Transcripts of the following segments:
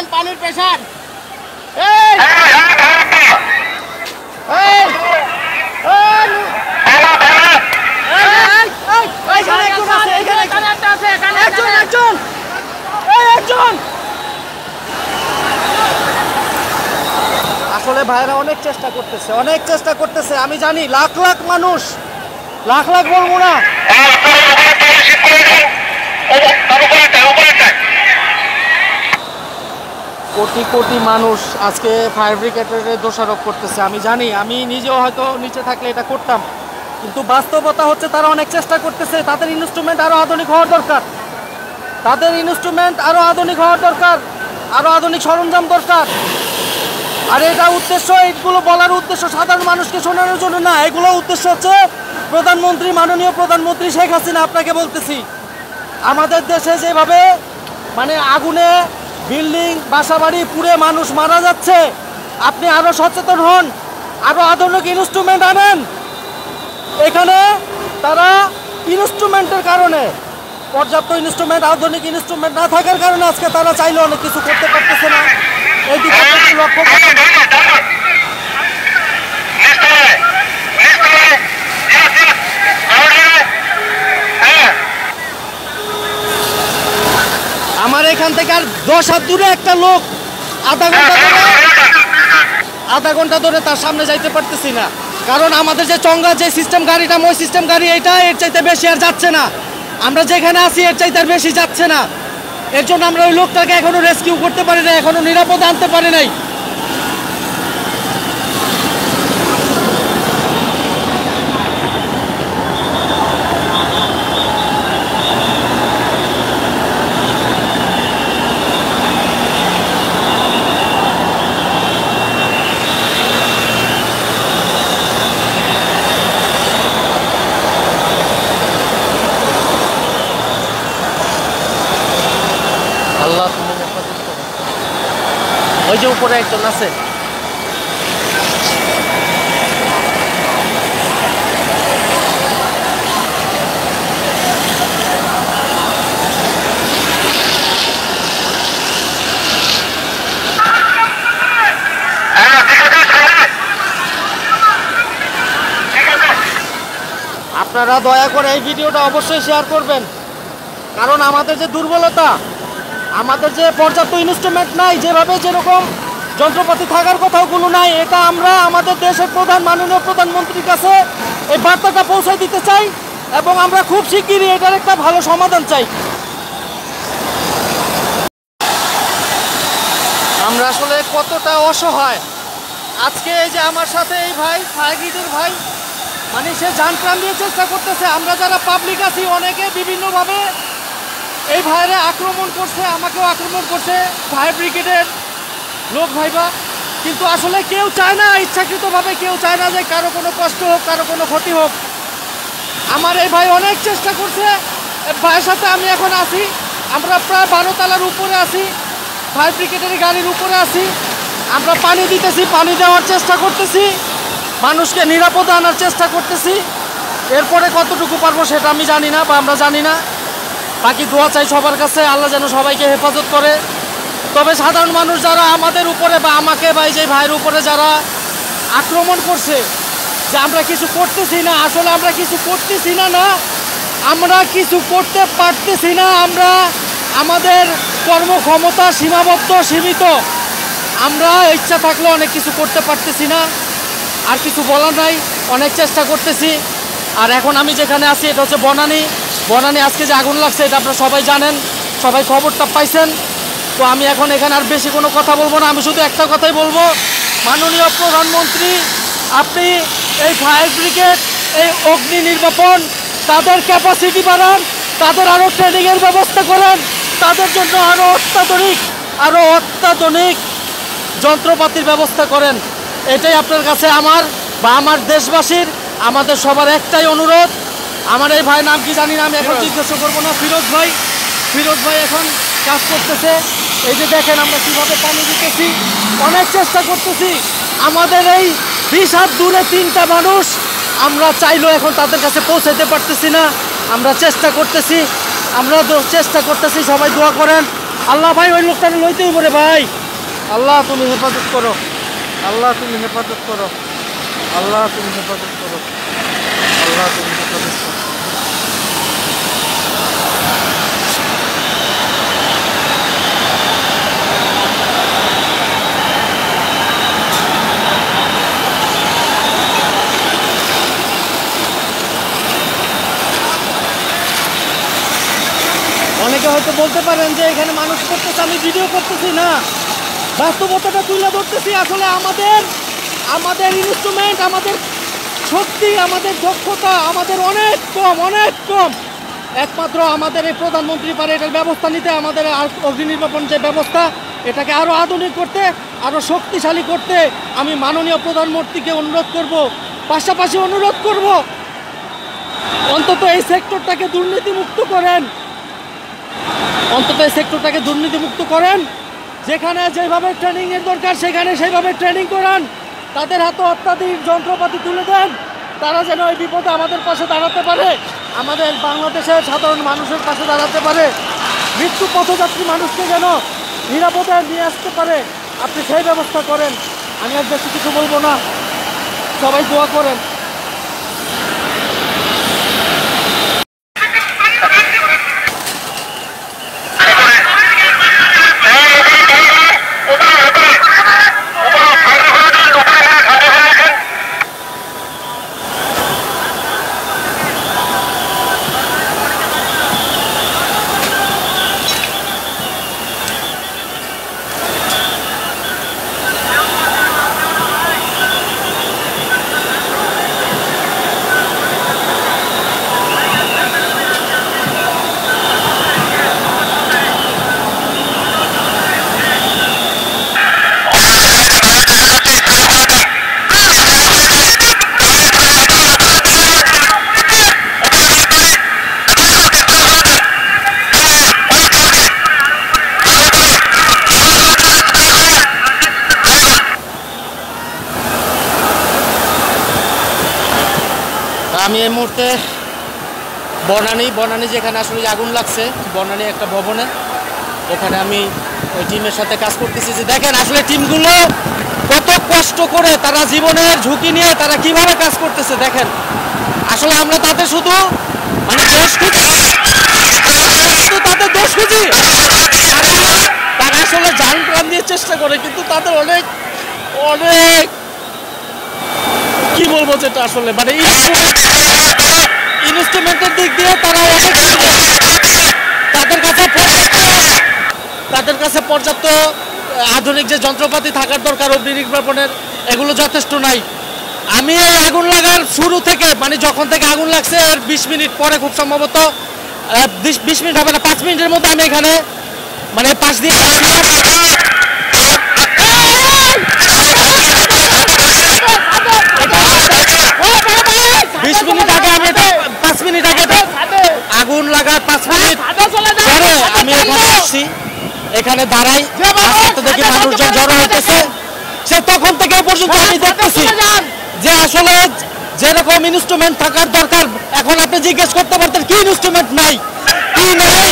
করেন পানির প্রেশার। একজন এই একজন। আসলে ভাইরা অনেক চেষ্টা করতেছে অনেক চেষ্টা করতেছে। আমি জানি লাখ লাখ মানুষ লাখ লাখ বলব না। কোটি কোটি মানুষ আজকে ফায়ার ব্রিগেডের দোষারোপ করতেছে। আমি জানি, আমি নিজেও হয়তো নিচে থাকলে এটা করতাম। কিন্তু বাস্তবতা হচ্ছে তারা অনেক চেষ্টা করতেছে, তাদের ইনস্ট্রুমেন্ট আরও আধুনিক হওয়ার দরকার। তাদের ইনস্ট্রুমেন্ট আরও আধুনিক হওয়ার দরকার আরও আধুনিক সরঞ্জাম দরকার। আর এটা উদ্দেশ্য, এইগুলো বলার উদ্দেশ্য সাধারণ মানুষকে শোনানোর জন্য না। এগুলো উদ্দেশ্য হচ্ছে প্রধানমন্ত্রী, মাননীয় প্রধানমন্ত্রী শেখ হাসিনা আপনাকে বলতেছি। আমাদের দেশে যেভাবে মানে আগুনে বিল্ডিং, বাসাবাড়ি, পুড়ে মানুষ মারা যাচ্ছে। আপনি আরও সচেতন হন আরও আধুনিক ইনস্ট্রুমেন্ট আনেন। এখানে তারা ইনস্ট্রুমেন্টের কারণে, পর্যাপ্ত ইনস্ট্রুমেন্ট আধুনিক ইনস্ট্রুমেন্ট না থাকার কারণে আজকে তারা চাইলে অনেক কিছু করতে পারতেছে না। এই দিকে লক্ষ্য আমার এখান থেকে আর দশ হাত দূরে একটা লোক আধা ঘণ্টা ধরে আধা ঘণ্টা ধরে তার সামনে যাইতে পারতেছি না। কারণ আমাদের যে চঙ্গা যে সিস্টেম গাড়িটা ওই সিস্টেম গাড়ি এটা এর চাইতে বেশি আর যাচ্ছে না। আমরা যেখানে আছি এর চাইতে আর বেশি যাচ্ছে না। এর জন্য আমরা ওই লোকটাকে এখনও রেস্কিউ করতে পারি না এখনও নিরাপদে আনতে পারি নাই। ওই যে উপরে একজন আছে। আপনারা দয়া করে এই ভিডিওটা অবশ্যই শেয়ার করবেন। কারণ আমাদের যে দুর্বলতা আমাদের যে পর্যাপ্ত ইনস্ট্রুমেন্ট নাই, যেভাবে যেরকম যন্ত্রপাতি থাকার কথাগুলো নাই, এটা আমরা আমাদের দেশের প্রধান, মাননীয় প্রধানমন্ত্রীর কাছে এই বার্তাটা পৌঁছে দিতে চাই এবং আমরা খুব শিগগিরই এটার একটা ভালো সমাধান চাই। আমরা আসলে কতটা অসহায়। আজকে এই যে আমার সাথে এই ভাই ফায়ারগিদের ভাই মানে সে যান প্রাণ দিয়ে চেষ্টা করতেছে। আমরা যারা পাবলিক আছি, অনেকে বিভিন্নভাবে এই ভাইরে আক্রমণ করছে, আমাকেও আক্রমণ করছে। ফায়ার ব্রিগেডের লোক ভাইবা। কিন্তু আসলে কেউ চায় না, ইচ্ছাকৃতভাবে কেউ চায় না যে কারও কোনো কষ্ট হোক, কারও কোনো ক্ষতি হোক। আমার এই ভাই অনেক চেষ্টা করছে। ভাইয়ের সাথে আমি এখন আছি। আমরা প্রায় বারো তলার উপরে আছি। ফায়ার ব্রিগেডের গাড়ির উপরে আছি। আমরা পানি দিতেছি, পানি দেওয়ার চেষ্টা করতেছি। মানুষকে নিরাপদে আনার চেষ্টা করতেছি। এরপরে কতটুকু পারব সেটা আমি জানি না বা আমরা জানি না। বাকি দোয়া চাই সবার কাছে। আল্লাহ যেন সবাইকে হেফাজত করে। তবে সাধারণ মানুষ যারা আমাদের উপরে বা আমাকে বা এই যে ভাইয়ের উপরে যারা আক্রমণ করছে, যে আমরা কিছু করতেছি না, আসলে আমরা কিছু করতেছি না না, আমরা কিছু করতে পারতেছি না, আমরা আমাদের কর্মক্ষমতা সীমাবদ্ধ, সীমিত। আমরা ইচ্ছা থাকলে অনেক কিছু করতে পারতেছি না, আর কিছু বলার নাই, অনেক চেষ্টা করতেছি। আর এখন আমি যেখানে আছি, এটা হচ্ছে বনানী। বনানী, আজকে যে আগুন লাগছে, এটা আপনারা সবাই জানেন, সবাই খবরটা পাইছেন। তো আমি এখন এখানে আর বেশি কোনো কথা বলব না, আমি শুধু একটা কথাই বলব। মাননীয় প্রধানমন্ত্রী, আপনি এই ফায়ার ব্রিগেড, এই অগ্নি নির্বাপন, তাদের ক্যাপাসিটি বাড়ান, তাদের আরও ট্রেনিংয়ের ব্যবস্থা করেন, তাদের জন্য আরও অত্যাধুনিক আরও অত্যাধুনিক যন্ত্রপাতির ব্যবস্থা করেন। এটাই আপনার কাছে আমার বা আমার দেশবাসীর, আমাদের সবার একটাই অনুরোধ। আমার এই ভাই নাম কি জানি না আমি এখন জিজ্ঞাসা করব না। ফিরোজ ভাই ফিরোজ ভাই এখন কাজ করতেছে। এই যে দেখেন আমরা কীভাবে পানি দিতেছি অনেক চেষ্টা করতেছি। আমাদের এই বিশ হাত দূরে তিনটা মানুষ আমরা চাইলেও এখন তাদের কাছে পৌঁছাতে পারতেছি না। আমরা চেষ্টা করতেছি আমরা চেষ্টা করতেছি সবাই দোয়া করেন। আল্লাহ ভাই ওই লোকটাকে লইতেই পারে ভাই। আল্লাহ তুমি হেফাজত করো। আল্লাহ তুমি হেফাজত করো। আল্লাহ তুমি হেফাজত করো। তুমি হেফাজত করো অনেকে হয়তো বলতে পারেন যে এখানে মানুষ করতেছে, আমি ভিডিও করতেছি না। বাস্তবতাটা তুলে ধরতেছি, আসলে আমাদের আমাদের ইনস্ট্রুমেন্ট আমাদের শক্তি আমাদের দক্ষতা আমাদের অনেক কম অনেক কম। একমাত্র আমাদের এই প্রধানমন্ত্রী পারে এটার ব্যবস্থা নিতে, আমাদের অগ্নি নির্বাপন যে ব্যবস্থা, এটাকে আরও আধুনিক করতে আরও শক্তিশালী করতে আমি মাননীয় প্রধানমন্ত্রীকে অনুরোধ করব, পাশাপাশি অনুরোধ করব, অন্তত এই সেক্টরটাকে দুর্নীতিমুক্ত করেন। অন্তত এই সেক্টরটাকে দুর্নীতিমুক্ত করেন। যেখানে যেভাবে ট্রেনিংয়ের দরকার, সেখানে সেইভাবে ট্রেনিং করান। তাদের হাতে অত্যাধিক যন্ত্রপাতি তুলে দেন। তারা যেন এই বিপদে আমাদের পাশে দাঁড়াতে পারে। আমাদের বাংলাদেশের সাধারণ মানুষের পাশে দাঁড়াতে পারে। মৃত্যু পথযাত্রী মানুষকে যেন নিরাপদে নিয়ে আসতে পারে। আপনি সেই ব্যবস্থা করেন। আমি আর বেশি কিছু বলব না। সবাই দোয়া করেন। মুহূর্তে বনানী বনানী যেখানে আসলে আগুন লাগছে, বনানী একটা ভবনে। ওখানে আমি ওই টিমের সাথে কাজ করতেছি যে দেখেন আসলে টিমগুলো কত কষ্ট করে তারা জীবনের ঝুঁকি নিয়ে তারা কীভাবে কাজ করতেছে, দেখেন। আসলে আমরা তাদের শুধু মানে দোষ খুঁজি। তাদের দোষ খুঁজি। তারা- আসলে জান প্রাণ দিয়ে চেষ্টা করে, কিন্তু তাদের অনেক অনেক বলব যেটা আসলে মানে ইনস্ট্রুমেন্টের দিক দিয়ে তারা অনেক তাদের কাছে তাদের কাছে পর্যাপ্ত আধুনিক যে যন্ত্রপাতি থাকার দরকার অগ্নি নির্বাপনের এগুলো যথেষ্ট নাই। আমি এই আগুন লাগার শুরু থেকে মানে যখন থেকে আগুন লাগছে, আর বিশ মিনিট পরে খুব সম্ভবত বিশ মিনিট হবে না, পাঁচ মিনিটের মধ্যে আমি এখানে মানে পাশ দিয়ে বিশ মিনিট আগে আমি পাঁচ মিনিট আগে আগুন লাগার পাঁচ মিনিট। পরে আমি এখানে আসছি। এখানে দাঁড়াই। দেখি মানুষজন জড়ো হইতেছে। সে তখন থেকে পর্যন্ত আমি দেখতেছি যে আসলে যেরকম ইনস্ট্রুমেন্ট থাকার দরকার এখন আপনি জিজ্ঞেস করতে পারতেন কি ইনস্ট্রুমেন্ট নাই? কি নাই?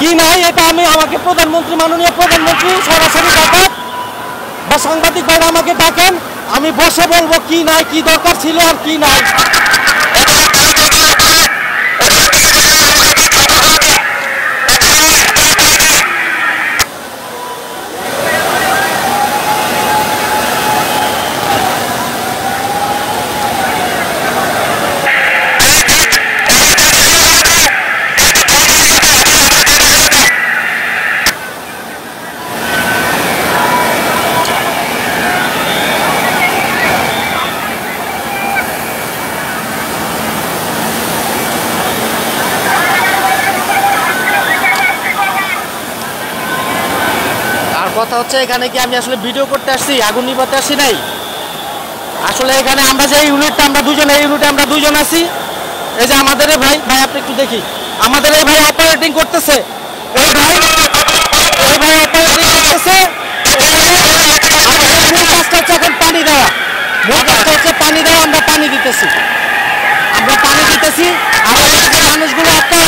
কি নাই? এটা আমি আমাকে প্রধানমন্ত্রী মাননীয় প্রধানমন্ত্রী সরাসরি ডাকাত বা সাংবাদিক ভাইরা আমাকে ডাকেন, আমি বসে বলব কি নাই, কি দরকার ছিল আর কি নাই। কথা হচ্ছে এখানে কি আমি আসলে ভিডিও করতে আসছি? আগুন নিভাতে আসি নাই? আসলে এখানে আমরা যে ইউনিটটা, আমরা দুজন, এই ইউনিটে আমরা দুজন আছি। এই যে আমাদের ভাই ভাই আপনি একটু দেখি। আমাদের এই ভাই অপারেটিং করতেছে। এই ভাই এই ভাই অপারেটিং করতেছে। মূল কাজটা হচ্ছে এখন পানি দেওয়া। মূল কাজটা হচ্ছে পানি দেওয়া, আমরা পানি দিতেছি। আমরা পানি দিতেছি। আর মানুষগুলো আপনার